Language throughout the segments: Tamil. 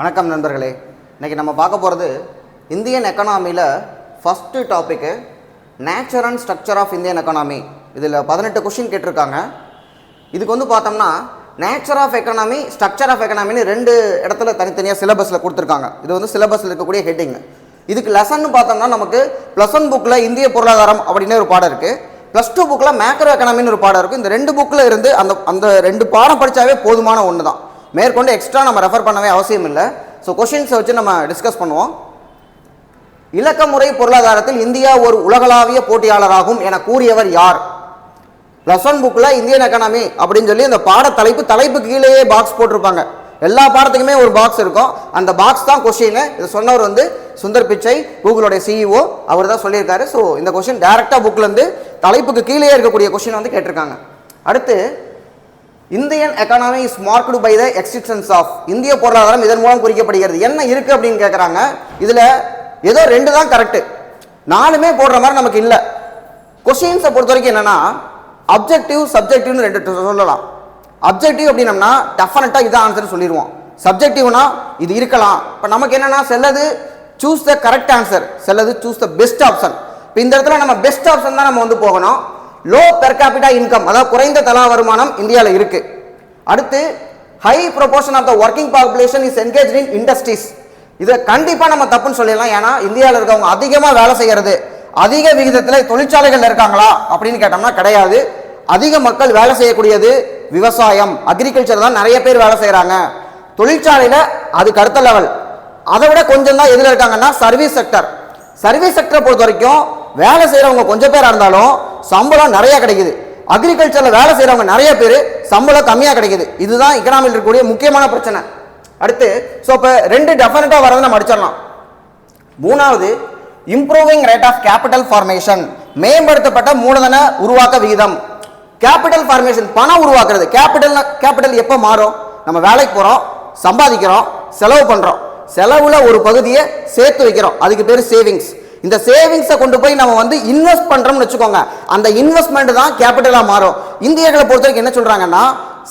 வணக்கம் நண்பர்களே. இன்னைக்கு நம்ம பார்க்க போகிறது Indian எக்கனாமியில் first topic nature and structure of Indian economy இதில் பதினெட்டு கொஷின் கேட்டிருக்காங்க. இதுக்கு வந்து பார்த்தோம்னா nature of economy structure of எக்கனாமின்னு ரெண்டு இடத்துல தனித்தனியாக சிலபஸில் கொடுத்துருக்காங்க. இது வந்து சிலபஸில் இருக்கக்கூடிய ஹெட்டிங் இதுக்கு லெசன் பார்த்தோம்னா நமக்கு ப்ளஸ் ஒன் புக்கில் இந்திய பொருளாதாரம் அப்படின்னு ஒரு பாடம் இருக்குது ப்ளஸ் டூ புக்கில் மேக்ரோ எக்கனாமின்னு ஒரு பாடம் இருக்குது இந்த ரெண்டு புக்கில் இருந்து அந்த அந்த ரெண்டு பாடம் படித்தாவே போதுமான ஒன்று தான் மேற்கொண்டு எக்ஸ்ட்ரா நம்ம ரெஃபர் பண்ணவே அவசியம் இல்லை. ஸோ கொஷின்ஸை வச்சு நம்ம டிஸ்கஸ் பண்ணுவோம். இலக்கமுறை பொருளாதாரத்தில் இந்தியா ஒரு உலகளாவிய போட்டியாளராகும் என கூறியவர் யார்? ப்ளஸ் ஒன் புக்கில் இந்தியன் எக்கனாமி அப்படின்னு சொல்லி இந்த பாட தலைப்பு தலைப்பு கீழேயே பாக்ஸ் போட்டிருப்பாங்க. எல்லா பாடத்துக்குமே ஒரு பாக்ஸ் இருக்கும். அந்த பாக்ஸ் தான் கொஷின் இதை சொன்னவர் வந்து சுந்தர் பிச்சை கூகுளோடைய சிஇஓ அவர் தான் சொல்லியிருக்காரு. ஸோ இந்த கொஷின் டேரெக்டாக புக்லேருந்து தலைப்புக்கு கீழே இருக்கக்கூடிய கொஷின் வந்து கேட்டிருக்காங்க. அடுத்து Indian economy is marked by the existence of இந்திய பொருளாதாரம் இதன் மூலம் குறிக்கப்படுகிறது. என்ன இருக்கு அப்படின்னு கேட்குறாங்க இதில் ஏதோ ரெண்டு தான் கரெக்டு நாலுமே போடுற மாதிரி நமக்கு இல்லை. கொஷின்ஸை பொறுத்த வரைக்கும் என்னன்னா அப்ஜெக்டிவ் சப்ஜெக்டிவ்னு ரெண்டு சொல்லலாம். அப்ஜெக்டிவ் அப்படின்னம்னா டெஃபினட்டாக இதான் ஆன்சர் சொல்லிடுவோம். சப்ஜெக்டிவ்னா இது இருக்கலாம். இப்போ நமக்கு என்னென்னா செல்லது சூஸ் த கரெக்ட் ஆன்சர் செல்லது சூஸ் த பெஸ்ட் ஆப்ஷன் இப்போ இந்த இடத்துல நம்ம பெஸ்ட் ஆப்ஷன் தான் நம்ம வந்து போகணும். லோ பெர் கேபிட்டா இன்கம் அதாவது குறைந்த தலா வருமானம் இந்தியாவில் இருக்கு. அடுத்து high proportion of the working population is engage in industries இதை கண்டிப்பாக நம்ம தப்புன்னு சொல்லிடலாம். ஏன்னா இந்தியாவில் இருக்கவங்க அதிகமாக வேலை செய்கிறது அதிக விகிதத்தில் தொழிற்சாலைகள் இருக்காங்களா அப்படின்னு கேட்டோம்னா கிடையாது. அதிக மக்கள் வேலை செய்யக்கூடியது விவசாயம் அக்ரிகல்ச்சர் தான் நிறைய பேர் வேலை செய்கிறாங்க தொழிற்சாலையில் அதுக்கு அடுத்த லெவல் அதை விட கொஞ்சம் தான் எதில் இருக்காங்கன்னா சர்வீஸ் செக்டர் சர்வீஸ் செக்டரை பொறுத்த வரைக்கும் வேலை செய்கிறவங்க கொஞ்சம் பேராக இருந்தாலும் சம்பளம் நிறையா கிடைக்குது. அக்ரிகல்ச்சரில் வேலை செய்கிறவங்க நிறைய பேர் சம்பளம் கம்மியாக கிடைக்குது. இதுதான் எக்கனாமியில் இருக்கக்கூடிய முக்கியமான பிரச்சனை. அடுத்து ஸோ இப்போ ரெண்டு டெஃபினட்டாக வரதை நம்ம அடிச்சிடலாம். மூணாவது improving rate of capital formation மேம்படுத்தப்பட்ட மூலதன உருவாக்க விகிதம். கேபிட்டல் ஃபார்மேஷன் பணம் உருவாக்குறது. கேபிட்டல் கேபிட்டல் எப்போ மாறும்? நம்ம வேலைக்கு போகிறோம் சம்பாதிக்கிறோம் செலவு பண்ணுறோம் செலவில் ஒரு பகுதியை சேர்த்து வைக்கிறோம். அதுக்கு பேர் சேவிங்ஸ் இந்த சேவிங்ஸை கொண்டு போய் நம்ம வந்து இன்வெஸ்ட் பண்ணுறோம்னு வச்சுக்கோங்க. அந்த இன்வெஸ்ட்மெண்ட் தான் கேபிட்டலாக மாறும். இந்தியர்களை பொறுத்த வரைக்கும் என்ன சொல்கிறாங்கன்னா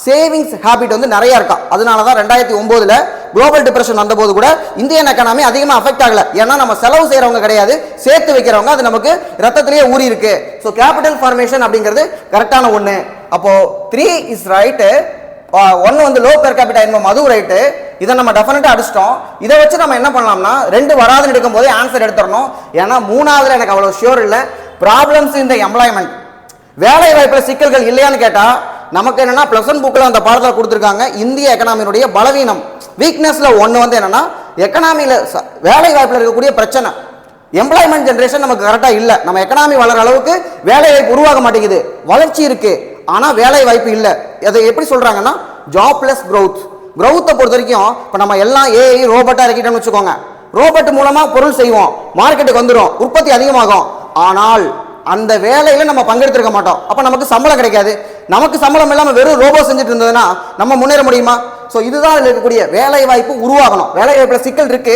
சேவிங்ஸ் ஹேபிட் வந்து நிறைய இருக்கா. அதனால தான் ரெண்டாயிரத்தி ஒம்போதில் குளோபல் டிப்ரெஷன் வந்தபோது கூட இந்தியன் எக்கானமி அதிகமாக அஃபெக்ட் ஆகல. ஏன்னா நம்ம செலவு செய்கிறவங்க கிடையாது. சேர்த்து வைக்கிறவங்க அது நமக்கு ரத்தத்திலேயே ஊறி இருக்கு. ஸோ கேபிட்டல் ஃபார்மேஷன் அப்படிங்கிறது கரெக்டான ஒன்று அப்போது த்ரீ இஸ் ரைட்டு ஒன்று வந்து லோ பெர் கேபிட்டா இன்கம் அதுவும் ரைட்டு இதை நம்ம டெஃபினட்டாக அடிச்சிட்டோம். இதை வச்சு நம்ம என்ன பண்ணலாம்னா ரெண்டு வராதுன்னு எடுக்கும் போதே ஆன்சர் எடுத்துடணும். ஏன்னா மூணாவதுல எனக்கு அவ்வளோ ஷியோர் இல்லை. ப்ராப்ளம்ஸ் இந்த எம்ப்ளாய்மெண்ட் வேலை வாய்ப்பில் சிக்கல்கள் இல்லையான்னு கேட்டால் நமக்கு என்னன்னா ப்ளஸ் ஒன் புக்கில் அந்த பாடத்தில் கொடுத்துருக்காங்க இந்திய எக்கனாமியினுடைய பலவீனம். வீக்னஸில் ஒன்று வந்து என்னென்னா எக்கனாமியில் வேலை வாய்ப்பில் இருக்கக்கூடிய பிரச்சனை. எம்ப்ளாய்மெண்ட் ஜென்ரேஷன் நமக்கு கரெக்டாக இல்லை. நம்ம எக்கனாமி வளர அளவுக்கு வேலை வாய்ப்பு உருவாக மாட்டேங்குது. வளர்ச்சி இருக்குது ஆனால் வேலை வாய்ப்பு இல்லை. அதை எப்படி சொல்கிறாங்கன்னா ஜாப்லெஸ் க்ரௌத் க்ரௌத்தை பொறுத்த வரைக்கும் இப்போ நம்ம எல்லாம் ஏஐ ரோபோட்டாக இறக்கிட்டோம்னு வச்சுக்கோங்க. ரோபோட் மூலமாக பொருள் செய்வோம். மார்க்கெட்டுக்கு வந்துடும் உற்பத்தி அதிகமாகும். ஆனால் அந்த வேலையில நம்ம பங்கெடுத்திருக்க மாட்டோம். அப்போ நமக்கு சம்பளம் கிடைக்காது. நமக்கு சம்பளம் இல்லாமல் வெறும் ரோபோ செஞ்சுட்டு இருந்ததுன்னா நம்ம முன்னேற முடியுமா? ஸோ இதுதான் இதில் இருக்கக்கூடிய வேலை வாய்ப்பு உருவாகணும். வேலை வாய்ப்பில் சிக்கல் இருக்கு.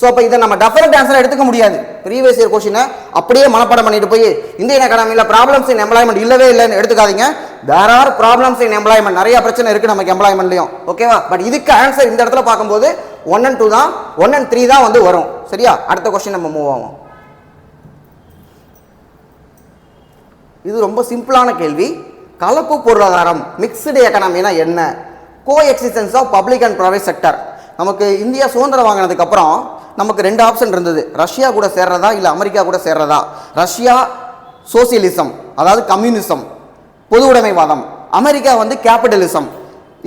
ஸோ அப்போ இதை நம்ம டெஃபரண்ட் ஆன்சர் எடுத்துக்க முடியாது. ப்ரீவியஸ் இயர் கொஷினை அப்படியே மனப்பாடம் பண்ணிட்டு போய் இந்தியன் அகாடமியில் ப்ராப்ளம்ஸ் இன் எம்ப்ளாய்மெண்ட் இல்லவே இல்லைன்னு எடுத்துக்காதீங்க. There are problems in employment நிறைய பிரச்சனை இருக்கு நமக்கு எம்ப்ளாய்மெண்ட்லையும் ஓகேவா பட் இதுக்கு ஆன்சர் இந்த இடத்துல பார்க்கும்போது ஒன் அண்ட் டூ தான் ஒன் அண்ட் த்ரீ தான் வந்து வரும். சரியா? அடுத்த கொஸ்டின் நம்ம மூவ் ஆகும் இது ரொம்ப சிம்பிளான கேள்வி. கலப்பு பொருளாதாரம் மிக்ஸ்டு எக்கனாமினா என்ன? Coexistence of public and private sector நமக்கு இந்தியா சுதந்திரம் வாங்கினதுக்கப்புறம் நமக்கு ரெண்டு ஆப்ஷன் இருந்தது. ரஷ்யா கூட சேர்றதா இல்லை அமெரிக்கா கூட சேர்றதா? ரஷ்யா சோசியலிசம் அதாவது கம்யூனிசம் பொது உடைமைவாதம் அமெரிக்கா வந்து கேபிட்டலிசம்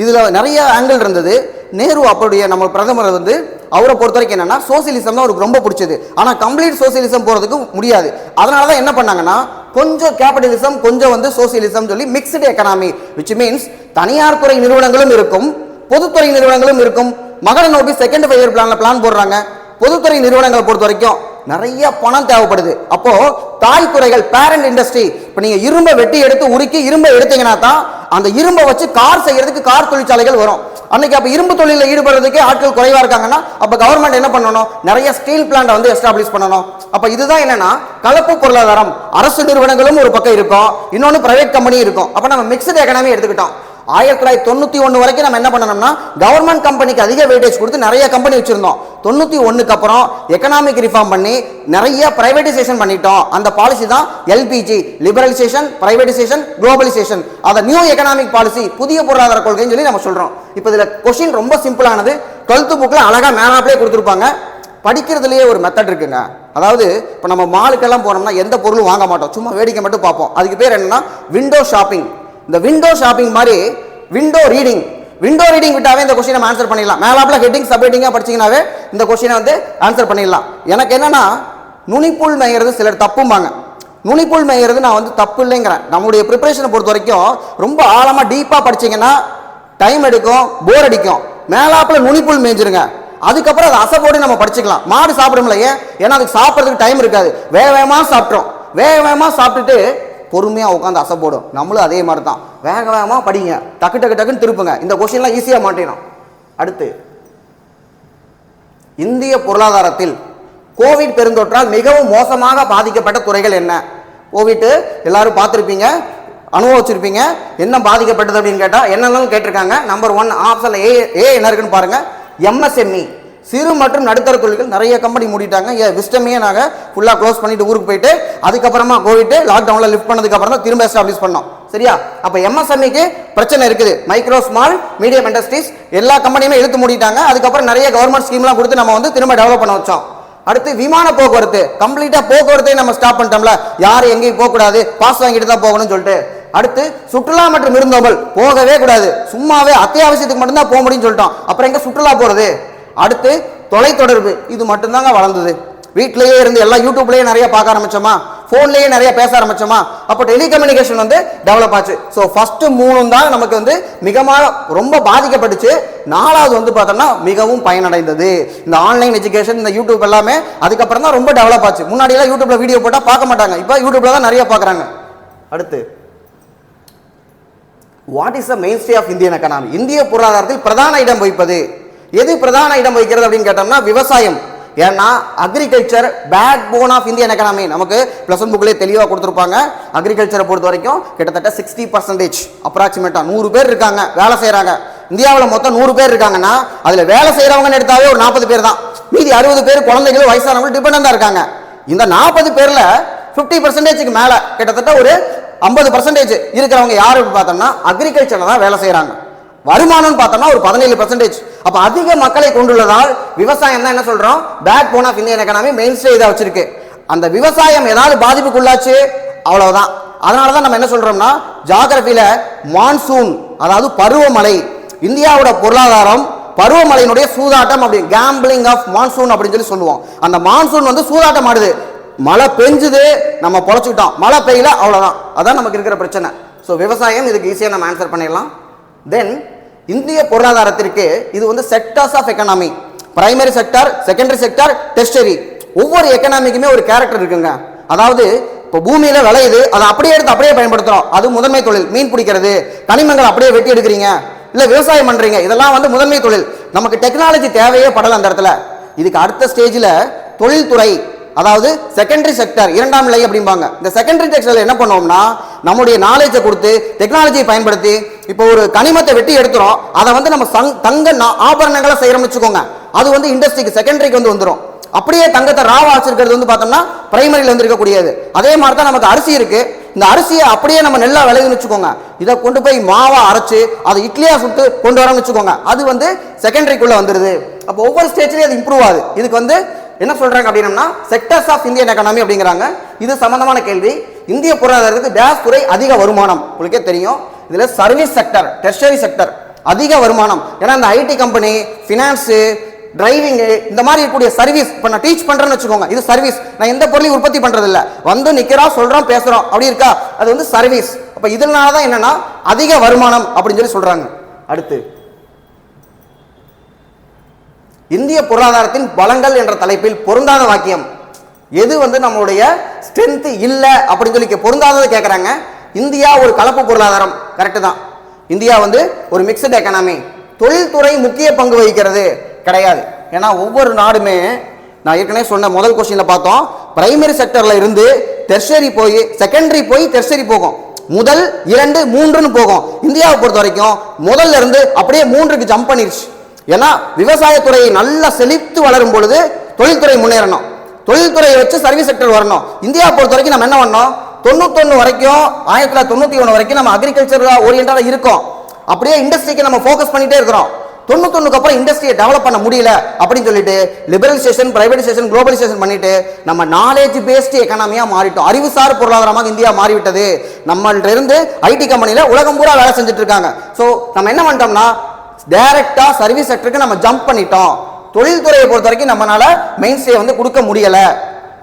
இதில் நிறைய ஆங்கிள் இருந்தது. நேரு அப்படைய நம்ம பிரதமர் வந்து அவரை பொறுத்த வரைக்கும் என்னென்னா சோசியலிசம் தான் அவருக்கு ரொம்ப பிடிச்சது. ஆனால் கம்ப்ளீட் சோசியலிசம் போகிறதுக்கு முடியாது. அதனால தான் என்ன பண்ணாங்கன்னா கொஞ்சம் கேபிட்டலிசம் கொஞ்சம் வந்து சோசியலிசம் சொல்லி மிக்ஸ்டு எக்கனாமி விச் மீன்ஸ் தனியார் துறை நிறுவனங்களும் இருக்கும் பொதுத்துறை நிறுவனங்களும் இருக்கும். மகளை நோக்கி செகண்ட் ஃபைவ் இயர் பிளானில் பிளான் போடுறாங்க. பொதுத்துறை நிறுவனங்களை பொறுத்த வரைக்கும் நிறைய பணம் தேவைப்படுது. அப்போ தாய் துறைகள் பேரண்ட் இண்டஸ்ட்ரி இப்போ நீங்க இரும்பை வெட்டி எடுத்து உருக்கி இரும்பை எடுத்தீங்கன்னா தான் அந்த இரும்பை வச்சு கார் செய்யறதுக்கு கார் தொழிற்சாலைகள் வரும். அன்னைக்கு அப்போ இரும்பு தொழிலில் ஈடுபடுறதுக்கே ஆட்கள் குறைவா இருக்காங்கன்னா அப்போ கவர்மெண்ட் என்ன பண்ணணும்? நிறைய ஸ்டீல் பிளான்ட் வந்து எஸ்டாப்ளிஷ் பண்ணணும். அப்போ இதுதான் என்னன்னா கலப்பு பொருளாதாரம். அரசு நிறுவனங்களும் ஒரு பக்கம் இருக்கும். இன்னொன்று பிரைவேட் கம்பெனி இருக்கும். அப்போ நம்ம மிக்சடு எக்கனாமி எடுத்துக்கிட்டோம். ஆயிரத்தி தொள்ளாயிரத்தி தொண்ணூற்றி ஒன்று வரைக்கும் நம்ம என்ன பண்ணணும்னா கவர்மெண்ட் கம்பெனிக்கு அதிக வெயிட்டேஜ் கொடுத்து நிறைய கம்பெனி வச்சுருந்தோம். தொண்ணூற்றி ஒன்றுக்கு அப்புறம் எக்கனாமிக் ரிஃபார்ம் பண்ணி நிறைய ப்ரைவேட்டைசேஷன் பண்ணிட்டோம். அந்த பாலிசி தான் எல்பிஜி லிபரலைசேஷன் ப்ரைவேட்டைசேஷன் குளோபலைசேஷன் அதை நியூ எக்கனாமிக் பாலிசி புதிய பொருளாதார கொள்கைன்னு சொல்லி நம்ம சொல்கிறோம் இப்போ இதில் கொஷின் ரொம்ப சிம்பிளானது டுவெல்த்து புக்கில் அழகாக மேலாப்லேயே கொடுத்துருப்பாங்க. படிக்கிறதுலேயே ஒரு மெத்தட் இருக்குங்க. அதாவது இப்போ நம்ம மாலுக்கெல்லாம் போனோம்னா எந்த பொருளும் வாங்க மாட்டோம். சும்மா வேடிக்கை மட்டும் பார்ப்போம். அதுக்கு பேர் என்னன்னா விண்டோ ஷாப்பிங் இந்த விண்டோ ஷாப்பிங் மாதிரி விண்டோ ரீடிங் விண்டோ ரீடிங் விட்டாவே இந்த கொஸ்டினை நம்ம ஆன்சர் பண்ணிடலாம். மேலாப்பில் ஹெட்டிங் சப் ஹெட்டிங்காக இந்த கொஸ்டினை வந்து ஆன்சர் பண்ணிடலாம். எனக்கு என்னென்னா நுனிப்புள் மேய்கிறது சிலர் தப்பும்பாங்க. நுனிப்புள் மேய்கிறது நான் வந்து தப்பு இல்லைங்கிறேன். நம்முடைய ப்ரிப்பரேஷனை பொறுத்த வரைக்கும் ரொம்ப ஆழமாக டீப்பாக படிச்சீங்கன்னா டைம் எடுக்கும் போர் அடிக்கும். மேலாப்பில் நுனிப்புள் மேய்ஞ்சிருங்க அதுக்கப்புறம் அதை அசப்போடு நம்ம படிச்சுக்கலாம். மாடு சாப்பிடும்ல ஏன் ஏன்னா அதுக்கு சாப்பிட்றதுக்கு டைம் இருக்காது. வேக வேகமாக சாப்பிட்றோம் வேக வேகமாக சாப்பிட்டுட்டு பொறுமையாக உட்காந்து அசைப்போடும் நம்மளும் அதே மாதிரி தான் வேக வேகமாக படிங்க. டக்கு டக்கு டக்குன்னு திருப்புங்க. இந்த கொஸ்டின்லாம் ஈஸியாக மாட்டிடும் அடுத்து இந்திய பொருளாதாரத்தில் கோவிட் பெருந்தொற்றால் மிகவும் மோசமாக பாதிக்கப்பட்ட துறைகள் என்ன? கோவிட்டு எல்லாரும் பார்த்துருப்பீங்க. அனுபவிச்சிருப்பீங்க என்ன பாதிக்கப்பட்டது அப்படின்னு கேட்டால் என்னென்னு கேட்டிருக்காங்க. நம்பர் ஒன் ஆப்ஷனில் ஏ ஏ என்ன இருக்குன்னு பாருங்கள் எம்எஸ்எம்இ சிறு மற்றும் நடுத்தர தொழில்கள் நிறைய கம்பெனி மூடிட்டாங்க. ஏ விஸ்டமையே நாங்கள் ஃபுல்லாக க்ளோஸ் பண்ணிட்டு ஊருக்கு போயிட்டு அதுக்கப்புறமா கோவிட் லாக்டவுனில் லிஃப்ட் பண்ணதுக்கப்புறம் தான் திரும்ப எஸ்டாப்ளிஷ் பண்ணோம். சரியா? அப்போ எம்எஸ்எம்இக்கு பிரச்சனை இருக்குது. மைக்ரோ ஸ்மால் மீடியம் இண்டஸ்ட்ரீஸ் எல்லா கம்பெனியுமே இழுத்து மூடிட்டாங்க. அதுக்கப்புறம் நிறைய கவர்மெண்ட் ஸ்கீம்லாம் கொடுத்து நம்ம வந்து திரும்ப டெவலப் பண்ண வச்சோம். அடுத்து விமான போக்குவரத்து. கம்ப்ளீட்டாக போக்குவரத்தையும் நம்ம ஸ்டாப் பண்ணிட்டோம்ல. யாரும் எங்கேயும் போகக்கூடாது. பாஸ் வாங்கிட்டு தான் போகணும்னு சொல்லிட்டு. அடுத்து சுற்றுலா மற்றும் விருந்தோம்பல். போகவே கூடாது. சும்மாவே அத்தியாவசியத்துக்கு மட்டும்தான் போக முடியும்னு சொல்லிட்டோம். அப்புறம் எங்க சுற்றுலா போறது? அடுத்து தொலைத்தொடர்பு. இது மட்டும்தாங்க வளர்ந்தது. வீட்டிலேயே இருந்து எல்லாம் யூடியூப்லேயே நிறைய பார்க்க ஆரம்பிச்சோமா? ஃபோன்லேயே நிறைய பேச ஆரம்பிச்சோமா? அப்போ டெலிகம்யூனிகேஷன் வந்து டெவலப் ஆச்சு. ஸோ ஃபஸ்ட்டு மூணும் தான் நமக்கு வந்து மிகமாக ரொம்ப பாதிக்கப்பட்டுச்சு. நாலாவது வந்து பார்த்தோம்னா மிகவும் பயனடைந்தது. இந்த ஆன்லைன் எஜுகேஷன் இந்த யூடியூப் எல்லாமே அதுக்கப்புறம் தான் ரொம்ப டெவலப் ஆச்சு. முன்னாடியெல்லாம் யூடியூப்ல வீடியோ போட்டால் பார்க்க மாட்டாங்க. இப்போ யூடியூப்ல தான் நிறைய பார்க்குறாங்க. அடுத்து what is the mainstay of Indian economy இந்திய பொருளாதாரத்தில் பிரதான இடம் வகிப்பது. எது பிரதான இடம் வகிக்கிறது அப்படின்னு கேட்டோம்னா விவசாயம். ஏன்னா agriculture backbone of Indian economy நமக்கு ப்ளஸ் ஒன் புக்லேயே தெளிவாக கொடுத்துருப்பாங்க. அக்ரிகல்ச்சரை பொறுத்த வரைக்கும் கிட்டத்தட்ட சிக்ஸ்டி பர்சன்டேஜ் அப்ராக்சிமேட்டாக நூறு பேர் இருக்காங்க வேலை செய்கிறாங்க இந்தியாவில் மொத்தம் நூறு பேர் இருக்காங்கன்னா அதில் வேலை செய்கிறவங்கன்னு எடுத்தாவே ஒரு நாற்பது பேர் தான். மீதி அறுபது பேர் குழந்தைகள் வயசானவங்களும் டிபெண்டாக இருக்காங்க. இந்த நாற்பது பேரில் ஃபிஃப்டி பர்சன்டேஜுக்கு மேலே கிட்டத்தட்ட ஒரு ஐம்பது பர்சன்டேஜ் இருக்கிறவங்க யார் பார்த்தோம்னா அக்ரிகல்ச்சரில் தான் வேலை செய்கிறாங்க வருமானம்னு பார்த்தோம்னா ஒரு பதினேழு பர்சன்டேஜ் அப்போ அதிக மக்களை கொண்டுள்ளதால் விவசாயம் தான் என்ன சொல்கிறோம் backbone of Indian economy mainstay இதாக வச்சிருக்கு. அந்த விவசாயம் ஏதாவது பாதிப்புக்குள்ளாச்சு? அவ்வளவுதான். அதனால தான் நம்ம என்ன சொல்கிறோம்னா ஜாகிரபியில் மான்சூன் அதாவது பருவமழை இந்தியாவோட பொருளாதாரம் பருவமழையினுடைய சூதாட்டம் அப்படி கேம்பிளிங் ஆஃப் மான்சூன் அப்படின்னு சொல்லி சொல்லுவோம். அந்த மான்சூன் வந்து சூதாட்டம் ஆடுது. மழை பெஞ்சுது நம்ம பொழைச்சிக்கிட்டோம். மழை பெய்யல அவ்வளோதான் அதான் நமக்கு இருக்கிற பிரச்சனை. ஸோ விவசாயம் இதுக்கு ஈஸியாக நம்ம ஆன்சர் பண்ணிடலாம். தென் இந்திய பொருளாதாரத்திற்கு இது வந்து sectors of economy primary sector secondary sector tertiary ஒவ்வொரு எக்கனாமிக்குமே ஒரு கேரக்டர் இருக்குங்க. அதாவது இப்போ பூமியில் விளையுது அதை அப்படியே எடுத்து அப்படியே பயன்படுத்துகிறோம் அது முதன்மை தொழில் மீன் பிடிக்கிறது. கனிமங்கள் அப்படியே வெட்டி எடுக்கிறீங்க. இல்லை விவசாயம் பண்ணுறீங்க இதெல்லாம் வந்து முதன்மை தொழில். நமக்கு டெக்னாலஜி தேவையே படலை அந்த இடத்துல. இதுக்கு அடுத்த ஸ்டேஜில் தொழில்துறை அதாவது செகண்டரி செக்டர் இரண்டாம் நிலை அப்படிம்பாங்க. இந்த செகண்டரி செக்டரில் என்ன பண்ணுவோம்னா நம்முடைய நாலேஜை கொடுத்து டெக்னாலஜியை பயன்படுத்தி இப்போ ஒரு கனிமத்தை வெட்டி எடுத்துறோம். அதை வந்து நம்ம சங் தங்க ஆபரணங்களை செய்யறோம்னு வச்சுக்கோங்க. அது வந்து இண்டஸ்ட்ரிக்கு செகண்டரிக்கு வந்து வந்துடும் அப்படியே தங்கத்தை ராவா வச்சிருக்கிறது வந்து பார்த்தோம்னா பிரைமரியில் வந்து இருக்கக்கூடியது. அதே மாதிரி தான் நமக்கு அரிசி இருக்கு. இந்த அரிசியை அப்படியே நம்ம நெல்லா விளையுதுன்னு வச்சுக்கோங்க. இதை கொண்டு போய் மாவா அரைச்சு அதை இட்லியா சுட்டு கொண்டு வரோம்னு வச்சுக்கோங்க. அது வந்து செகண்டரிக்குள்ள வந்துருது. அப்போ ஒவ்வொரு ஸ்டேஜ்லயும் அது இம்ப்ரூவ் ஆகுது. இதுக்கு வந்து என்ன சொல்கிறாங்க அப்படின்னா செக்டர்ஸ் ஆஃப் இந்தியன் எக்கானமி அப்படிங்கிறாங்க. இது சம்பந்தமான கேள்வி. இந்திய பொருளாதாரத்துக்கு டேஸ் துறை அதிக வருமானம். உங்களுக்கே தெரியும். இதில் சர்வீஸ் செக்டர் டெர்ஷரி செக்டர் அதிக வருமானம். ஏன்னா இந்த ஐடி கம்பெனி ஃபினான்ஸு டிரைவிங்கு இந்த மாதிரி இருக்கக்கூடிய சர்வீஸ் இப்போ நான் டீச் பண்ணுறேன்னு வச்சுக்கோங்க. இது சர்வீஸ் நான் எந்த பொருளையும் உற்பத்தி பண்ணுறதில்ல வந்து நிற்கிறோம் சொல்கிறோம் பேசுகிறோம் அப்படி இருக்கா? அது வந்து சர்வீஸ் அப்போ இதனால தான் என்னன்னா அதிக வருமானம் அப்படின்னு சொல்லி சொல்கிறாங்க அடுத்து இந்திய பொருளாதாரத்தின் பலங்கள் என்ற தலைப்பில் பொருந்தாத வாக்கியம். எது வந்து நம்மளுடைய ஸ்ட்ரென்த் இல்லை அப்படின்னு சொல்லி பொருந்தாததை கேட்குறாங்க இந்தியா ஒரு கலப்பு பொருளாதாரம். கரெக்டு தான். இந்தியா வந்து ஒரு மிக்சட் எக்கனாமி தொழில்துறை முக்கிய பங்கு வகிக்கிறது. கிடையாது. ஏன்னா ஒவ்வொரு நாடுமே நான் ஏற்கனவே சொன்ன முதல் கொஸ்டினில் பார்த்தோம். பிரைமரி செக்டரில் இருந்து டெர்ஷரி போய் செகண்டரி போய் டெர்ஷரி போகும். முதல் இரண்டு மூன்றுன்னு போகும். இந்தியாவை பொறுத்த வரைக்கும் முதல்ல இருந்து அப்படியே மூன்றுக்கு ஜம்ப் பண்ணிருச்சு. ஏன்னா விவசாயத்துறையை நல்லா செழித்து வளரும் பொழுது தொழில்துறை முன்னேறணும். தொழில்துறையை வச்சு சர்வீஸ் செக்டர் வரணும். இந்தியா பொறுத்த வரைக்கும் நம்ம என்ன பண்ணோம் தொண்ணூத்தொன்று வரைக்கும் ஆயிரத்தி தொள்ளாயிரத்தி தொண்ணூற்றி ஒன்று வரைக்கும் நம்ம அக்ரிகல்ச்சர் ஓரியண்டாக இருக்கோம். அப்படியே இண்டஸ்ட்ரிக்கு நம்ம ஃபோக்கஸ் பண்ணிகிட்டே இருக்கிறோம். தொண்ணூத்தொன்னுக்கு அப்புறம் இண்டஸ்ட்ரியை டெவலப் பண்ண முடியல அப்படின்னு சொல்லிட்டு லிபரலைசேஷன் பிரைவேடைசேஷன் குளோபலைசேஷன் பண்ணிட்டு நம்ம நாலேஜ் பேஸ்டு எக்கனாமியா மாறிட்டோம். அறிவுசார் பொருளாதாரமாக இந்தியா மாறிவிட்டது. நம்மள்ட்ட இருந்து ஐடி கம்பெனியில் உலகம் பூரா வேலை செஞ்சுட்டு இருக்காங்க. ஸோ நம்ம என்ன பண்ணிட்டோம்னா டைரக்டா சர்வீஸ் செக்டருக்கு நம்ம ஜம்ப் பண்ணிட்டோம். தொழில்துறையை பொறுத்த வரைக்கும் நம்மளால மெயின் ஸ்டே வந்து கொடுக்க முடியலை.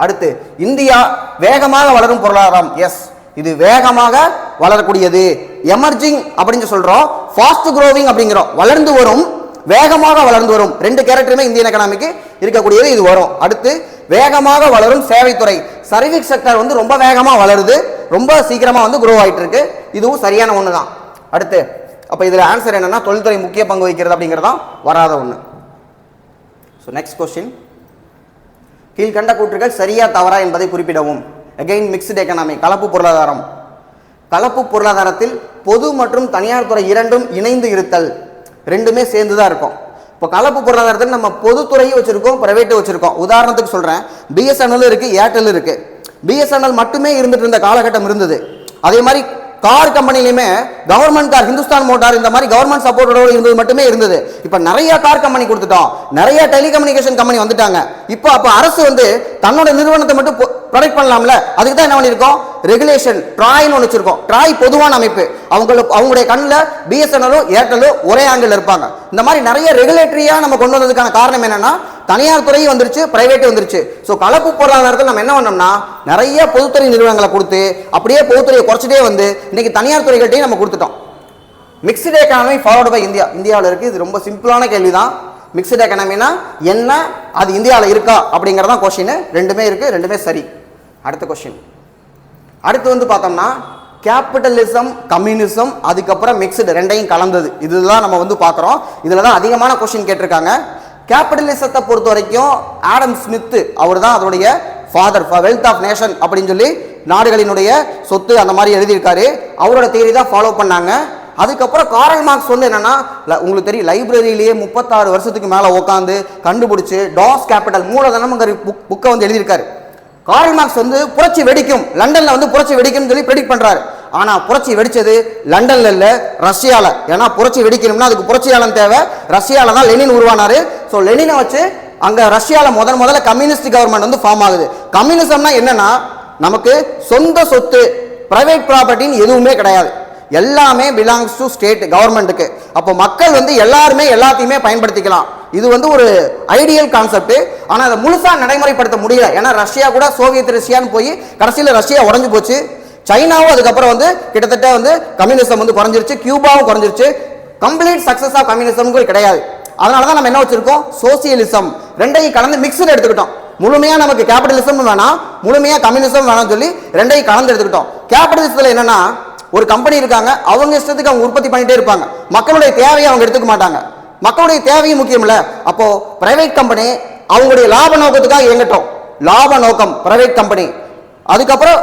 அடுத்து இந்தியா வேகமாக வளரும் பொருளாதாரம். எஸ் இது வேகமாக வளரக்கூடியது. எமர்ஜிங் அப்படின்னு சொல்கிறோம் ஃபாஸ்ட் க்ரோவிங் அப்படிங்கிறோம். வளர்ந்து வரும். வேகமாக வளர்ந்து வரும். ரெண்டு கேரக்டருமே இந்தியன் எக்கனாமிக்கு இருக்கக்கூடியது இது வரும். அடுத்து வேகமாக வளரும் சேவைத்துறை. சர்வீஸ் செக்டர் வந்து ரொம்ப வேகமாக வளருது. ரொம்ப சீக்கிரமாக வந்து குரோ ஆகிட்டு இருக்கு இதுவும் சரியான ஒன்று தான் அடுத்து அப்போ இதில் ஆன்சர் என்னென்னா தொழில்துறை முக்கிய பங்கு வகிக்கிறது அப்படிங்கிறது தான் வராத ஒன்று ஸோ நெக்ஸ்ட் கொஸ்டின் கீழ்கண்ட கூற்றுகள் சரியா தவறா என்பதை குறிப்பிடவும். அகெயின் மிக்ஸ்டு எக்கனாமி கலப்பு பொருளாதாரம். கலப்பு பொருளாதாரத்தில் பொது மற்றும் தனியார் துறை இரண்டும் இணைந்து இருத்தல் ரெண்டுமே சேர்ந்து தான் இருக்கும். இப்போ கலப்பு பொருளாதாரத்தில் நம்ம பொதுத்துறையும் வச்சுருக்கோம் ப்ரைவேட்டும் வச்சுருக்கோம். உதாரணத்துக்கு சொல்கிறேன் பிஎஸ்என்எல் இருக்குது ஏர்டெல் இருக்குது பிஎஸ்என்எல் மட்டுமே இருந்துட்டு இருந்த காலகட்டம் இருந்தது. அதே மாதிரி கார் கம்பெனிலையுமே கவர்மெண்ட் கார் ஹிந்துஸ்தான் மோட்டார் இந்த மாதிரி கவர்மெண்ட் சப்போர்ட்டோட இருந்தது மட்டுமே இருந்தது. இப்போ நிறைய கார் கம்பெனி கொடுத்துட்டோம். நிறைய டெலிகம்யூனிகேஷன் கம்பெனி வந்துட்டாங்க. இப்போ அப்போ அரசு வந்து தன்னோட நிறுவனத்தை மட்டும் ப்ரொடெக்ட் பண்ணலாம்ல? அதுக்கு தான் என்ன பண்ணியிருக்கோம்? ரெகுலேஷன் ட்ராய்னு ஒன்று வச்சிருக்கோம். ட்ராய் பொதுவான அமைப்பு. அவங்களுக்கு அவங்களுடைய கண்ணில் பிஎஸ்என்எலும் ஏர்டெலும் ஒரே ஆங்கிள் இருப்பாங்க. இந்த மாதிரி நிறைய ரெகுலேட்டரியாக நம்ம கொண்டு வந்ததுக்கான காரணம் என்னன்னா தனியார் துறையும் வந்துருச்சு பிரைவேட்டும் வந்துருச்சு. ஸோ கலப்பு பொருளாதாரத்தில் நம்ம என்ன பண்ணோம்னா நிறைய பொதுத்துறை நிறுவனங்களை கொடுத்து அப்படியே பொதுத்துறையை குறைச்சிட்டே வந்து இன்னைக்கு தனியார் துறைகள்ட்டையும் நம்ம கொடுத்துட்டோம். Mixed economy forward by India இந்தியாவில் இருக்குது இது ரொம்ப சிம்பிளான கேள்வி தான் மிக்சடு எக்கானமினா என்ன? அது இந்தியாவில் இருக்கா? அப்படிங்கிறதான் கொஷின் ரெண்டுமே இருக்குது ரெண்டுமே சரி. அடுத்த கொஷின் அடுத்து வந்து பார்த்தோம்னா கேபிட்டலிசம் கம்யூனிசம் அதுக்கப்புறம் மிக்சடு ரெண்டையும் கலந்தது. இதுதான் நம்ம வந்து பார்க்குறோம். இதில் தான் அதிகமான கொஷின் கேட்டிருக்காங்க. கேபிட்டலிசத்தை பொறுத்த வரைக்கும் ஆடம் ஸ்மித்து அவர் தான் அதனுடைய ஃபாதர் வெல்த் ஆஃப் நேஷன் அப்படின்னு சொல்லி நாடுகளினுடைய சொத்து அந்த மாதிரி எழுதியிருக்காரு. அவரோட தேதி தான் ஃபாலோ பண்ணாங்க. அதுக்கப்புறம் காரல் மார்க்ஸ் வந்து என்னன்னா உங்களுக்கு தெரியும் லைப்ரரியிலேயே முப்பத்தாறு வருஷத்துக்கு மேலே உட்காந்து கண்டுபிடிச்சு டாஸ் கேபிட்டல் மூலதனம்ங்கிற புக் புக்கை வந்து எழுதியிருக்காரு. காரல் மார்க்ஸ் வந்து புரட்சி வெடிக்கும் லண்டனில் வந்து புரட்சி வெடிக்கும்னு சொல்லி ப்ரெடிக்ட் பண்ணுறாரு ஆனால் புரட்சி வெடித்தது லண்டனில் இல்லை ரஷ்யாவில் ஏன்னா புரட்சி வெடிக்கணும்னா அதுக்கு புரட்சியாளன் தேவை. ரஷ்யாவில் தான் லெனின் உருவானாரு. ஸோ லெனினை வச்சு அங்கே ரஷ்யாவில் முதன் முதல்ல கம்யூனிஸ்ட் கவர்மெண்ட் வந்து ஃபார்ம் ஆகுது. கம்யூனிசம்னா என்னன்னா நமக்கு சொந்த சொத்து ப்ரைவேட் ப்ராப்பர்ட்டின்னு எதுவுமே கிடையாது. எல்லாமே பிலாங்ஸ் டு ஸ்டேட் கவர்மெண்ட்டுக்கு அப்போ மக்கள் வந்து எல்லாருமே எல்லாத்தையுமே பயன்படுத்திக்கலாம். இது வந்து ஒரு ஐடியல் கான்செப்ட் ஆனால் அதை முழுசாக நடைமுறைப்படுத்த முடியல. ஏன்னா ரஷ்யா கூட சோவியத் ரஷ்யான்னு போய் கடைசியில் ரஷ்யா உடஞ்சு போச்சு. சைனாவும் அதுக்கப்புறம் வந்து கிட்டத்தட்ட வந்து கம்யூனிசம் வந்து குறைஞ்சிருச்சு கியூபாவும் குறைஞ்சிருச்சு. கம்ப்ளீட் சக்சஸ் ஆஃப் கம்யூனிசம் கிடையாது. அதனால தான் நம்ம என்ன வச்சிருக்கோம்? சோசியலிசம் ரெண்டையும் கலந்து மிக்சர் எடுத்துக்கிட்டோம். முழுமையா நமக்கு கேபிட்டலிசம் வேணாம் முழுமையா கம்யூனிசம் வேணாம்னு சொல்லி ரெண்டையும் கலந்து எடுத்துக்கிட்டோம். கேபிட்டலிசத்தில் என்னன்னா ஒரு கம்பெனி இருக்காங்க அவங்க இஷ்டத்துக்கு அவங்க உற்பத்தி பண்ணிட்டே இருப்பாங்க. மக்களுடைய தேவையை அவங்க எடுத்துக்க மாட்டாங்க. மக்களுடைய தேவையும் முக்கியம் இல்ல. அப்போ பிரைவேட் கம்பெனி அவங்களுடைய லாப நோக்கத்துக்காக இயங்கட்டும். லாப நோக்கம் பிரைவேட் கம்பெனி அதுக்கப்புறம்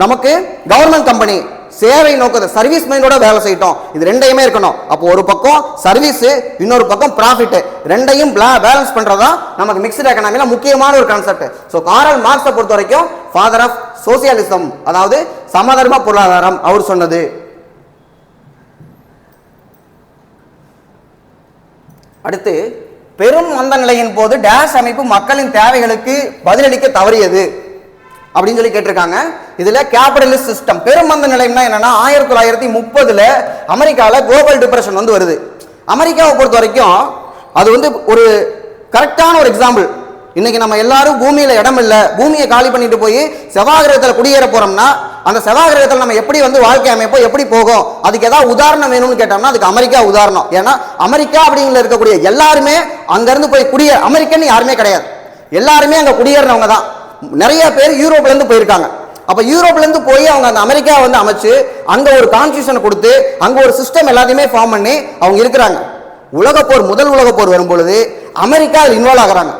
நமக்கு கவர்மெண்ட் கம்பெனி சேவை நோக்கத்தை சர்வீஸ் மைண்டோட வேலை செய்யட்டும். இது ரெண்டையுமே இருக்கணும். அப்போ ஒரு பக்கம் சர்வீஸ் இன்னொரு பக்கம் ப்ராஃபிட் ரெண்டையும் பேலன்ஸ் பண்றதா நமக்கு மிக்சட் எக்கனாமியில் முக்கியமான ஒரு கான்செப்ட் ஸோ காரல் மார்க்ஸை பொறுத்த வரைக்கும் ஃபாதர் ஆஃப் சோசியலிசம் அதாவது சமதர்ம பொருளாதாரம் அவர் சொன்னது. அடுத்து பெரும் மந்த நிலையின் போது டேஷ் அமைப்பு மக்களின் தேவைகளுக்கு பதிலளிக்க தவறியது. அப்படின்னு சொல்லி கேட்டிருக்காங்க. இதுல கேபிட்டலிஸ்ட் சிஸ்டம் பெருமந்த நிலையம்னா என்னன்னா ஆயிரத்தி தொள்ளாயிரத்தி முப்பதுல அமெரிக்காவில் குளோபல் டிப்ரெஷன் வந்து வருது. அமெரிக்காவை பொறுத்த வரைக்கும் அது வந்து ஒரு கரெக்டான ஒரு எக்ஸாம்பிள் இன்னைக்கு நம்ம எல்லாரும் பூமியில இடம் இல்லை பூமியை காலி பண்ணிட்டு போய் செவ்வாகிரகத்தில் குடியேற போறோம்னா அந்த செவ்வாகிரகத்தில் நம்ம எப்படி வந்து வாழ்க்கை அமைப்போம் எப்படி போகும்? அதுக்கு ஏதாவது உதாரணம் வேணும்னு கேட்டோம்னா அதுக்கு அமெரிக்கா உதாரணம். ஏன்னா அமெரிக்கா அப்படிங்கிற இருக்கக்கூடிய எல்லாருமே அங்கேருந்து போய் குடியே அமெரிக்கன்னு யாருமே கிடையாது. எல்லாருமே அங்கே குடியேறினவங்க தான் நிறைய பேர் யூரோப்லேருந்து போயிருக்காங்க. அப்போ யூரோப்லேருந்து போய் அவங்க அந்த அமெரிக்கா வந்து அமைச்சு அங்கே ஒரு கான்ஸ்டியூஷனை கொடுத்து அங்கே ஒரு சிஸ்டம் எல்லாத்தையுமே ஃபார்ம் பண்ணி அவங்க இருக்கிறாங்க. உலகப்போர் முதல் உலகப்போர் வரும்பொழுது அமெரிக்கா அதில் இன்வால்வ் ஆகிறாங்க.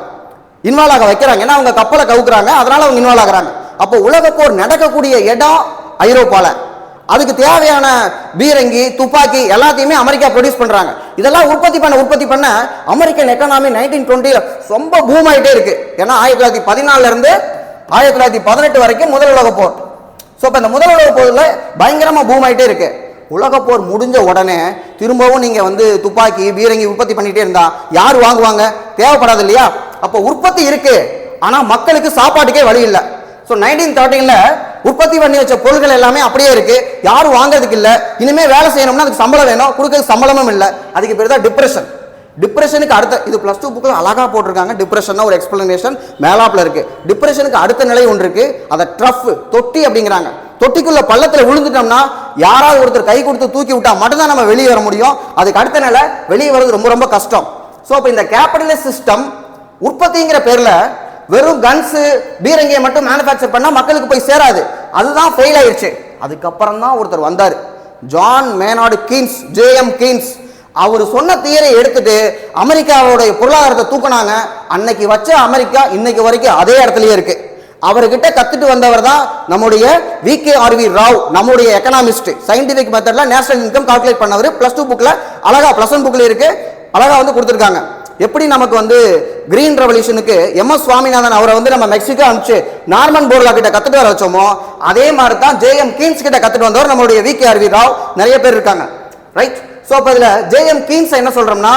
இன்வால்வ் ஆக வைக்கிறாங்க. ஏன்னா அவங்க கப்பலை கவுக்குறாங்க. அதனால அவங்க இன்வால்வ் ஆகுறாங்க. அப்போ உலகப்போர் நடக்கக்கூடிய இடம் ஐரோப்பாவில் அதுக்கு தேவையான பீரங்கி துப்பாக்கி எல்லாத்தையுமே அமெரிக்கா ப்ரொடியூஸ் பண்ணுறாங்க இதெல்லாம் உற்பத்தி பண்ண உற்பத்தி பண்ண அமெரிக்கன் எக்கனாமி நைன்டீன் டுவெண்ட்டில ரொம்ப பூம் ஆகிட்டே இருக்கு. ஏன்னா ஆயிரத்தி தொள்ளாயிரத்தி பதினாலிருந்து ஆயிரத்தி தொள்ளாயிரத்தி பதினெட்டு வரைக்கும் முதல் உலக போர். ஸோ இப்போ இந்த முதல் உலக போரில் பயங்கரமாக பூம் ஆகிட்டே இருக்குது உலகப் போர் முடிஞ்ச உடனே திரும்பவும் நீங்கள் வந்து துப்பாக்கி பீரங்கி உற்பத்தி பண்ணிகிட்டே இருந்தா யார் வாங்குவாங்க? தேவைப்படாது இல்லையா? அப்போ உற்பத்தி இருக்குது ஆனால் மக்களுக்கு சாப்பாட்டுக்கே வழி இல்லை. ஸோ நைன்டீன் தேர்ட்டீனில் உற்பத்தி பண்ணி வச்ச பொருட்கள் எல்லாமே அப்படியே இருக்கு. யாரும் வாங்குறதுக்கு இல்ல. இனிமே வேலை செய்யணும்னா அதுக்கு சம்பளம் வேணும். கொடுக்கறதுக்கு சம்பளமும் இல்லை. அதுக்கு பேர் தான் டிப்ரெஷன் டிப்ரெஷனுக்கு அடுத்த இது பிளஸ் டூ புக்கில் அழகா போட்டிருக்காங்க. டிப்ரெஷன் ஒரு எக்ஸ்பிளனேஷன் மேலாப்பில் இருக்கு. டிப்ரெஷனுக்கு அடுத்த நிலை ஒன்று இருக்கு. அதை ட்ரஃப் தொட்டி அப்படிங்கிறாங்க. தொட்டிக்குள்ள பள்ளத்தில் விழுந்துட்டோம்னா யாராவது ஒருத்தர் கை கொடுத்து தூக்கி விட்டால் மட்டும்தான் நம்ம வெளியே வர முடியும். அதுக்கு அடுத்த நிலை வெளியே வர்றது ரொம்ப ரொம்ப கஷ்டம். ஸோ இப்போ இந்த கேபிட்டலிஸ்ட் சிஸ்டம் உற்பத்திங்கிற பேரில் வெறும் கன்ஸு பீரங்கியை மட்டும் மேனுஃபேக்சர் பண்ணால் மக்களுக்கு போய் சேராது. அதுதான் ஃபெயில் ஆயிடுச்சு அதுக்கப்புறம் தான் ஒருத்தர் வந்தார். John Maynard Keynes J M Keynes அவர் சொன்ன தியரை எடுத்துட்டு அமெரிக்காவோடைய பொருளாதாரத்தை தூக்குனாங்க. அன்னைக்கு வச்ச அமெரிக்கா இன்னைக்கு வரைக்கும் அதே இடத்துலயே இருக்கு. அவர்கிட்ட கத்துட்டு வந்தவர் தான் நம்முடைய வி கே ஆர்வி ராவ் நம்முடைய எக்கனாமிஸ்ட் சயின்டிபிக் மெத்தட்ல நேஷனல் இன்கம் கால்குலேட் பண்ணவர் பிளஸ் டூ புக்ல அழகா பிளஸ் ஒன் புக்ல இருக்கு. அழகா வந்து கொடுத்துருக்காங்க. எப்படி நமக்கு வந்து கிரீன் ரெவல்யூஷனுக்கு எம் எஸ் சுவாமிநாதன் அவரை வந்து நம்ம மெக்சிகோ அனுப்பிச்சு நார்மன் போர்லா கிட்ட கத்துட்டு வர வச்சோமோ அதே மாதிரி தான் ஜேஎம் கீன்ஸ் கிட்ட கத்துட்டு வந்தவர் நம்மளுடைய வி கே ஆர்வி ராவ் நிறைய பேர் இருக்காங்க. ரைட் ஸோ அப்போ இதில் ஜேஎம் கீன்ஸ் என்ன சொல்றோம்னா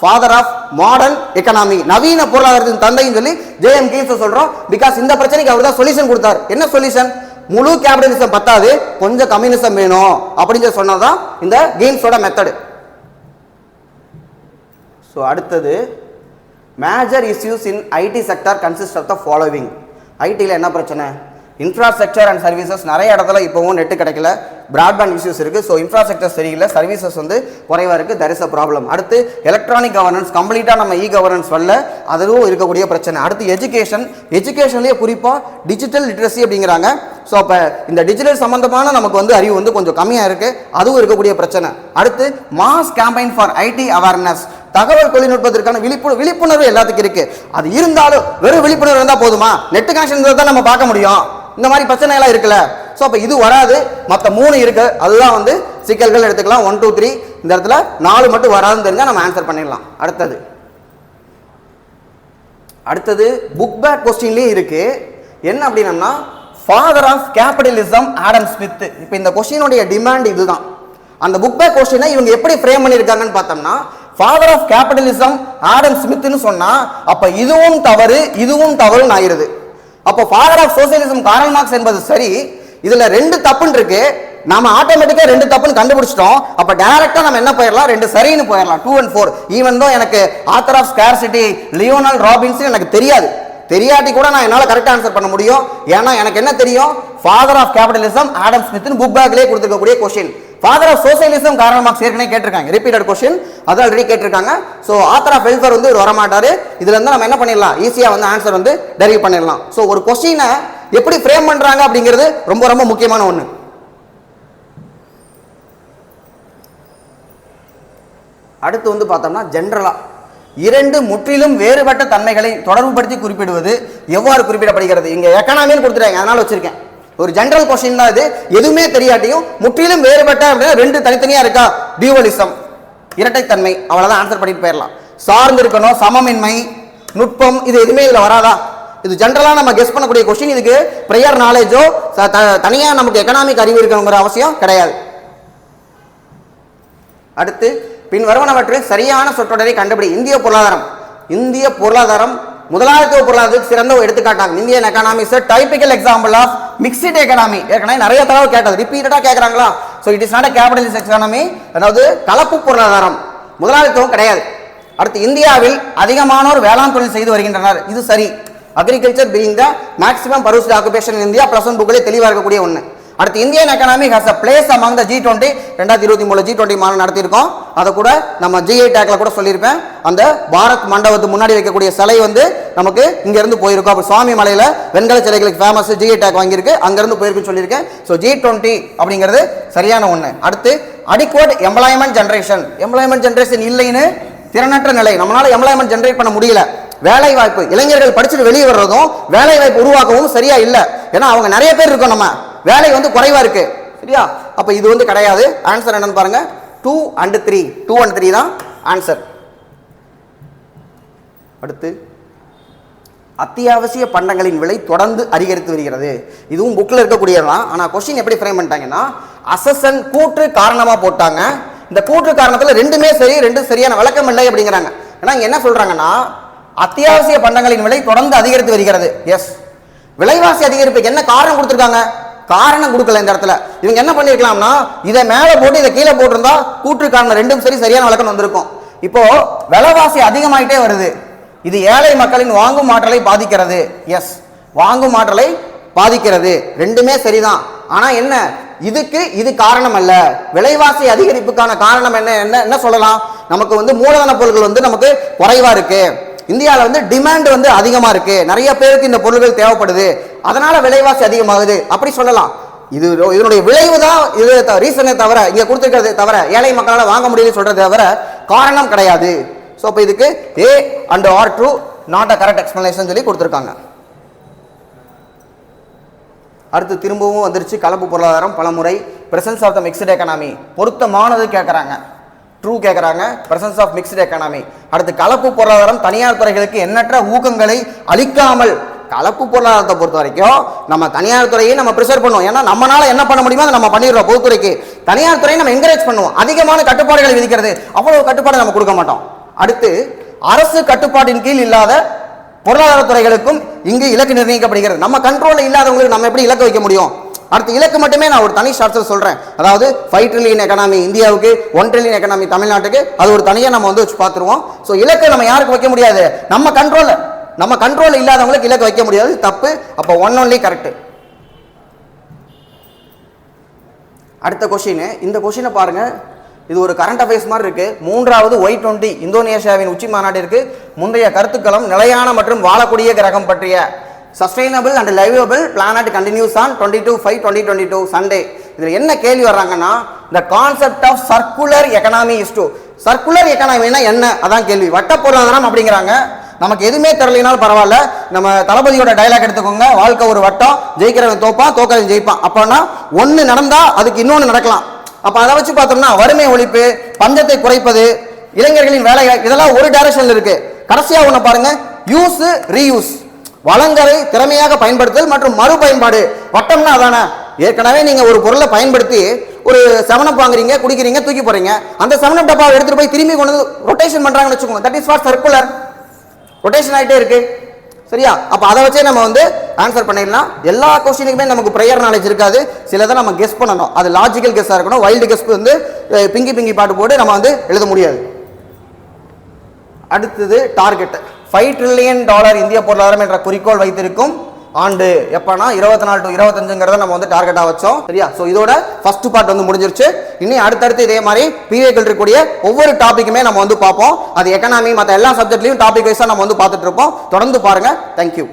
ஃபாதர் ஆஃப் மாடர்ன் எக்கனாமி நவீன பொருளாதாரத்தின் தந்தைன்னு சொல்லி ஜேஎம் கீன்ஸ் சொல்றோம். பிகாஸ் இந்த பிரச்சனைக்கு அவர் தான் சொல்யூஷன் கொடுத்தார். என்ன சொல்யூஷன் முழு கேபிட்டலிசம் பத்தாது கொஞ்சம் கம்யூனிசம் வேணும் அப்படின்னு சொல்லி சொன்னதான் இந்த கீன்ஸோட மெத்தடு ஸோ அடுத்தது major issues in IT sector consist of the following ஐடியில் என்ன பிரச்சனை? இன்ஃப்ராஸ்ட்ரக்சர் அண்ட் சர்வீசஸ் நிறைய இடத்துல இப்போவும் நெட்டு கிடைக்கல. ப்ராட்பேண்ட் இஷ்யூஸ் இருக்குது ஸோ இன்ஃப்ராஸ்ட்ரக்சர் சரியில்லை. சர்வீசஸ் வந்து குறைவாக இருக்குது தர் இஸ் அ ப்ராப்ளம் அடுத்து எலக்ட்ரானிக் கவர்னன்ஸ் கம்ப்ளீட்டாக நம்ம இ கவர்னன்ஸ் வரல. அதுவும் இருக்கக்கூடிய பிரச்சனை. அடுத்து எஜுகேஷன் எஜுகேஷன்லேயே குறிப்பாக டிஜிட்டல் லிட்ரஸி அப்படிங்கிறாங்க. ஸோ அப்போ இந்த டிஜிட்டல் சம்மந்தமான நமக்கு வந்து அறிவு வந்து கொஞ்சம் கம்மியாக இருக்குது அதுவும் இருக்கக்கூடிய பிரச்சனை. அடுத்து mass campaign for IT awareness தகவல் தொழில்நுட்பத்திற்கான விழிப்புணர்வு விழிப்புணர்வு எல்லாத்துக்கும் இருக்கு. அது இருந்தாலும் வெறும் விழிப்புணர்வு இருந்தால் போதுமா? நெட் கனெக்ஷன் தான் நம்ம பார்க்க முடியும். இந்த மாதிரி பிரச்சனைகள்லாம் இருக்குல்ல. ஸோ அப்போ இது வராது. மற்ற மூணு இருக்கு. அதுதான் வந்து சிக்கல்கள் எடுத்துக்கலாம். ஒன் டூ த்ரீ இந்த இடத்துல நாலு மட்டும் வராதுன்னு தெரிஞ்சால் நம்ம ஆன்சர் பண்ணிடலாம். அடுத்தது. அடுத்தது புக் பேக் கொஸ்டின்லேயும் இருக்கு. என்ன அப்படின்னம்னா father of capitalism Adam Smith இப்போ இந்த கொஸ்டினுடைய டிமாண்ட் இதுதான். அந்த புக் பேக் கொஸ்டினை இவங்க எப்படி ஃப்ரேம் பண்ணியிருக்காங்கன்னு பார்த்தோம்னா ஃபாதர் ஆஃப் கேபிட்டலிசம் ஆடம் ஸ்மித்னு சொன்னால் அப்போ இதுவும் தவறு இதுவும் தவறுன்னு ஆயிடுது அப்போ father of socialism Karl Marx என்பது சரி இதில் ரெண்டு தப்புன்னு இருக்கு. நாம ஆட்டோமேட்டிக்காக ரெண்டு தப்புன்னு கண்டுபிடிச்சிட்டோம். அப்போ டேரக்டாக நம்ம என்ன போயிடலாம் ரெண்டு சரின்னு போயிடலாம் டூ அண்ட் ஃபோர் ஈவன் தான் எனக்கு author of scarcity Lionel Robbins எனக்கு தெரியாது. தெரியாட்டி கூட நான் என்னால் கரெக்ட் ஆன்சர் பண்ண முடியும். ஏன்னா எனக்கு என்ன தெரியும்? ஃபாதர் ஆஃப் கேபிட்டலிசம் ஆடம் ஸ்மித்னு புக் பேக்லேயே கொடுத்துருக்கக்கூடிய கொஸ்டின் ஃபாதர் ஆஃப் சோசியலிசம் காரணம் மார்க்ஸ் ஏற்கனவே கேட்டிருக்காங்க. ரிப்பீட்டட் கொஸ்டின் அது ஆல்ரெடி கேட்டிருக்காங்க. ஸோ ஆத்தர் ஆஃப் வெல்ஃபேர் வந்து இவர் வரமாட்டார். இதுலேருந்து நம்ம என்ன பண்ணிடலாம்? ஈஸியாக வந்து ஆன்சர் வந்து டெரிவ் பண்ணிடலாம். ஸோ ஒரு கொஸ்டினை எப்படி ஃப்ரேம் பண்ணுறாங்க அப்படிங்கிறது ரொம்ப ரொம்ப முக்கியமான ஒன்று அடுத்து வந்து பார்த்தோம்னா ஜென்ரலாக இரண்டு முற்றிலும் வேறுபட்ட தன்மைகளை தொடர்புபடுத்தி குறிப்பிடுவது எவ்வாறு குறிப்பிடப்படுகிறது? இங்கே எக்கனாமின்னு கொடுத்துருக்காங்க அதனால் வச்சுருக்கேன். ஒரு ஜென்ரல் கொஸ்டின் தான் இது. எதுவுமே தெரியாட்டியும் முற்றிலும் வேறுபட்ட அப்படின்னா ரெண்டு தனித்தனியா இருக்கா? டியூவலிசம் இரட்டைத்தன்மை. அவ்வளவுதான் ஆன்சர் பண்ணிட்டு போயிடலாம். சார்ந்து இருக்கணும் சமமின்மை நுட்பம் இது எதுவுமே இதுல வராதா? இது ஜென்ரலா நம்ம கெஸ் பண்ணக்கூடிய கொஸ்டின் இதுக்கு ப்ரேயர் நாலேஜோ தனியா நமக்கு எக்கனாமிக் அறிவு இருக்கணுங்கிற அவசியம் கிடையாது. அடுத்து பின் வருவனவற்றில் சரியான சொற்றொடரை கண்டுபிடி. இந்திய பொருளாதாரம். இந்திய பொருளாதாரம் முதலாளித்துவ பொருளாதாரத்துக்கு சிறந்த ஒரு எடுத்துக்காட்டாங்க Indian economics typical example of mixed economy ஏற்கனவே நிறைய தடவை கேட்டது. ரிப்பீட்டடாக கேட்குறாங்களா so it is not capitalist economy அதாவது கலப்பு பொருளாதாரம். முதலாளித்துவம் கிடையாது. அடுத்து இந்தியாவில் அதிகமானோர் வேளாண் தொழில் செய்து வருகின்றனர். இது சரி. Agriculture being the maximum pursued occupation India plus one புக்கிலே தெளிவாக இருக்கக்கூடிய ஒன்று அடுத்து Indian economy has a place among the G twenty ரெண்டாயிரத்தி இருபத்தி மூணு ஜி டுவெண்ட்டி மாநாடு நடத்தியிருக்கோம். அதை கூட நம்ம ஜிஐ டேக்ல கூட சொல்லியிருப்பேன். அந்த பாரத் மண்டபத்துக்கு முன்னாடி வைக்கக்கூடிய சிலை வந்து நமக்கு இங்கேருந்து போயிருக்கோம். அப்போ சுவாமி மலையில் வெண்கல சிலைகளுக்கு ஃபேமஸ் ஜிஐ டேக் வாங்கியிருக்கு. அங்கிருந்து போயிருக்குன்னு சொல்லியிருக்கேன். ஸோ ஜி டுவெண்ட்டி அப்படிங்கிறது சரியான ஒன்று அடுத்து adequate employment generation employment generation இல்லைன்னு திறனற்ற நிலை. நம்மளால் எம்ப்ளாய்மெண்ட் ஜென்ரேட் பண்ண முடியல. வேலை வாய்ப்பு இளைஞர்கள் படிச்சுட்டு வெளியே வர்றதும் வேலை வாய்ப்பு உருவாக்கவும் சரியா இல்லை. ஏன்னா அவங்க நிறைய பேர் இருக்கோம் நம்ம. வேலை வந்து குறைவாக இருக்கு. சரியா? அப்போ இது வந்து கிடையாது. ஆன்சர் என்னன்னு பாருங்க. Two and three two and three தான் ஆன்சர் அடுத்து அத்தியாவசிய பண்டங்களின் விலை தொடர்ந்து அதிகரித்து வருகிறது. இதுவும் புக்கில் இருக்கக்கூடியதான் ஆனால் கொஸ்டின் எப்படி ஃப்ரேம் பண்ணிட்டாங்கன்னா அசசன் கூற்று காரணமாக போட்டாங்க. இந்த கூற்று காரணத்தில் ரெண்டுமே சரி ரெண்டும் சரியான விளக்கம் இல்லை அப்படிங்கிறாங்க. ஏன்னா இங்க என்ன சொல்கிறாங்கன்னா அத்தியாவசிய பண்டங்களின் விலை தொடர்ந்து அதிகரித்து வருகிறது. எஸ் விலைவாசி அதிகரிப்புக்கு என்ன காரணம் கொடுத்துருக்காங்க? காரணம் கொடுக்கல இந்த இடத்துல. இவங்க என்ன பண்ணியிருக்கலாம்னா இதை மேலே போட்டு இதை கீழே போட்டிருந்தா கூற்று காரணம் ரெண்டும் சரி சரியான வழக்கம் வந்திருக்கும். இப்போ விலைவாசி அதிகமாயிட்டே வருது. இது ஏழை மக்களின் வாங்கும் ஆற்றலை பாதிக்கிறது. எஸ் வாங்கும் ஆற்றலை பாதிக்கிறது. ரெண்டுமே சரிதான். ஆனா என்ன? இதுக்கு இது காரணம் அல்ல. விலைவாசி அதிகரிப்புக்கான காரணம் என்ன? என்ன என்ன சொல்லலாம்? நமக்கு வந்து மூலதன பொருட்கள் வந்து நமக்கு குறைவா இருக்கு. இந்தியாவில் வந்து டிமாண்ட் வந்து அதிகமாக இருக்கு. நிறைய பேருக்கு இந்த பொருட்கள் தேவைப்படுது. அதனால விலைவாசி அதிகமாகுது. அப்படி சொல்லலாம். இது இதனுடைய விளைவு தான் இது ரீசனே தவிர இங்கே கொடுத்துருக்கிறது தவிர ஏழை மக்களால் வாங்க முடியலன்னு சொல்றதை தவிர காரணம் கிடையாது. ஸோ அப்போ இதுக்கு A and R true not a correct explanation சொல்லி கொடுத்துருக்காங்க. அடுத்து திரும்பவும் வந்துருச்சு. கலப்பு பொருளாதாரம் பலமுறை. Presence of the mixed economy பொருத்தமானது கேட்குறாங்க ட்ரூ கேட்குறாங்க பிரசன்ஸ் ஆஃப் மிக்சட் எக்கனாமி அடுத்து கலப்பு பொருளாதாரம் தனியார் துறைகளுக்கு எண்ணற்ற ஊக்கங்களை அளிக்காமல் கலப்பு பொருளாதாரத்தை பொறுத்த வரைக்கும் நம்ம தனியார் துறையை நம்ம ப்ரிசர்வ் பண்ணுவோம். ஏன்னா நம்மளால என்ன பண்ண முடியுமோ அதை நம்ம பண்ணிடுறோம் பொதுத்துறைக்கு. தனியார் துறையை நம்ம என்கரேஜ் பண்ணுவோம். அதிகமான கட்டுப்பாடுகளை விதிக்கிறது. அவ்வளவு கட்டுப்பாடு நம்ம கொடுக்க மாட்டோம். அடுத்து அரசு கட்டுப்பாட்டின் கீழ் இல்லாத பொருளாதார துறைகளுக்கும் இங்கு இலக்கு நிர்ணயிக்கப்படுகிறது. நம்ம கண்ட்ரோலில் இல்லாதவங்களுக்கு நம்ம எப்படி இலக்கு வைக்க முடியும்? அடுத்த இலக்கு மட்டுமே நான் ஒரு தனி ஷார்ட்ஸில் சொல்கிறேன் அதாவது ஃபைவ் ட்ரில்லியன் எக்கனாமி இந்தியாவுக்கு ஒன் ட்ரில்லியன் எக்கனாமி தமிழ்நாட்டுக்கு அது ஒரு தனியாக நம்ம வந்து வச்சு பார்த்துருவோம். ஸோ இலக்கு நம்ம யாருக்கு வைக்க முடியாது? நம்ம கண்ட்ரோலில் நம்ம கண்ட்ரோல் இல்லாதவங்களுக்கு இலக்கு வைக்க முடியாது. தப்பு. அப்போ ஒன் ஒன்லி கரெக்ட் அடுத்த கொஷின் இந்த கொஷினை பாருங்கள் இது ஒரு கரண்ட் அஃபேர்ஸ் மாதிரி இருக்குது மூன்றாவது ஒய் டுவெண்ட்டி இந்தோனேஷியாவின் உச்சி மாநாட்டிற்கு முந்தைய கருத்துக்களம் நிலையான மற்றும் வாழக்கூடிய கிரகம் பற்றிய sustainable and liveable planet continues on twenty two five twenty twenty two Sunday இதில் என்ன கேள்வி வர்றாங்கன்னா இந்த concept of circular economy is to circular எக்கனாமினா என்ன? அதான் கேள்வி. வட்ட பொருளாதாரம் அப்படிங்கிறாங்க. நமக்கு எதுவுமே தெரியலனாலும் பரவாயில்ல. நம்ம தளபதியோட டைலாக் எடுத்துக்கோங்க. வாழ்க்கை ஒரு வட்டம் ஜெயிக்கிறவன் தோப்பான் தோக்கிறவன் ஜெயிப்பான். அப்போனா ஒன்று நடந்தால் அதுக்கு இன்னொன்று நடக்கலாம். அப்போ அதை வச்சு பார்த்தோம்னா வறுமை ஒழிப்பு பஞ்சத்தை குறைப்பது இளைஞர்களின் வேலை இதெல்லாம் ஒரு டைரக்ஷனில் இருக்குது கடைசியாக ஒன்று பாருங்கள் யூஸ் ரீயூஸ் வளங்களை திறமையாக பயன்படுத்துதல் மற்றும் மறுபயன்பாடு வட்டம்னா அதானே? ஏற்கனவே நீங்க ஒரு பொருளை பயன்படுத்தி ஒரு செவனப் வாங்குறீங்க குடிக்கிறீங்க தூக்கி போறீங்க அந்த செவனப் டப்பாவை எடுத்துட்டு போய் திரும்பி கொண்டு ரொட்டேஷன் பண்றாங்கன்னு வச்சுக்கோங்க. That is for circular rotation ஆகிட்டே இருக்கு. சரியா? அப்போ அதை வச்சே நம்ம வந்து ஆன்சர் பண்ணிடலாம். எல்லா கொஸ்டினுக்குமே நமக்கு ப்ரேயர் நாலேஜ் இருக்காது. சிலதை நம்ம கெஸ் பண்ணணும். அது லாஜிக்கல் கெஸ்ஸாக இருக்கணும். வைல்டு கெஸ் வந்து பிங்கி பிங்கி பாட்டு போட்டு நம்ம வந்து எழுத முடியாது. அடுத்தது டார்கெட்டு ஃபைவ் ட்ரில்லியன் டாலர் இந்திய பொருளாதாரம் என்ற குறிக்கோள் வைத்திருக்கும் ஆண்டு எப்பனா இருபத்தி நாலு டு இருபத்தஞ்சுங்கிறத நம்ம வந்து டார்கெட்டாக வச்சோம். சரியா? ஸோ இதோட ஃபர்ஸ்ட் பார்ட் வந்து முடிஞ்சிருச்சு. இனி அடுத்தடுத்து இதே மாதிரி பிஏக்கள் இருக்கக்கூடிய ஒவ்வொரு டாப்பிக்குமே நம்ம வந்து பார்ப்போம். அது எக்கனாமி மற்ற எல்லா சப்ஜெக்ட்லையும் டாபிக் வைஸாக நம்ம வந்து பார்த்துட்டு இருப்போம். தொடர்ந்து பாருங்க. தேங்க்யூ